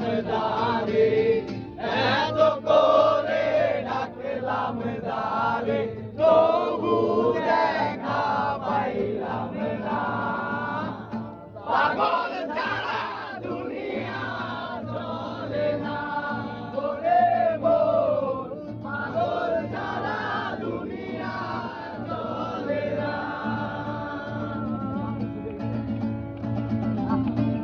রে এত করে ডাকলাম দারে, তবু দেখা পাইলাম না। পাগল ছাড়া দুনিয়া চলে না। ওরে পাগল ছাড়া দুনিয়া চলে না।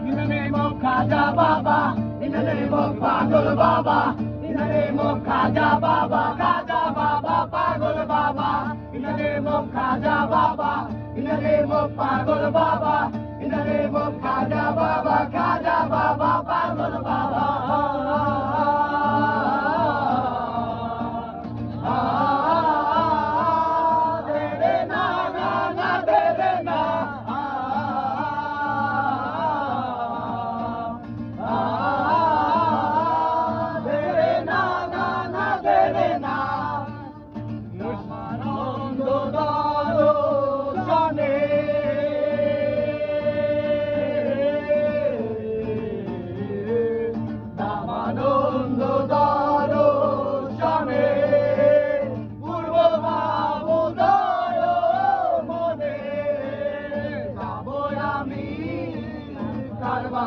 In the in the name of Pagol Baba, in the name of Kaja Baba, Kaja Baba, Pagol Baba, in the name of Kaja Baba, in the name of Pagol Baba,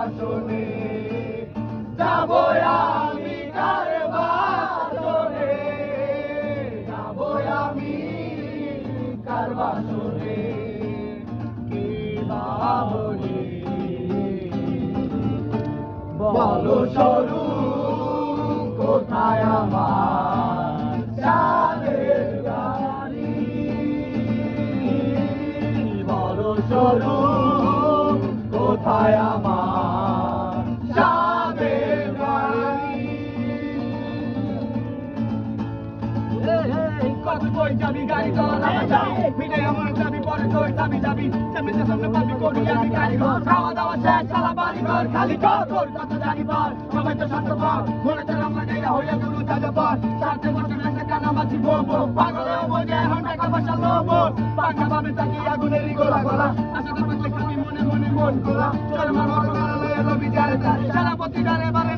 বাসনে যাব আমি কার বাসনে যাব আমি কার বাসনে বলো? সরু, কোথায় আমার বলো সরু, কোথায় আমার কত কই যাবি গাড়ি লাগা যাই আমার যাবি পরে তোর যাবি যাবি সামনে সামনে পাবি করি আমি গাড়ি ঘর। খাওয়া দাওয়া শেষ সারা বাড়ি ঘর খালি ঘর। তোর কত জানি পর সবাই তো শান্ত পর মনে তো রামলা গাইরা হইয়া গুরু যাবে পর। সাথে বসে নাচে কানা মাছি বোবো পাগলে বোঝে এখন টাকা পয়সা লোবো। পাকা ভাবে তাকি আগুনেরই গোলা গোলা। আশা পাতলে খাবি মনে মনে মন গোলা। চল মার মারা লয়ে লবি যারে যারে সারা পতি ডারে বারে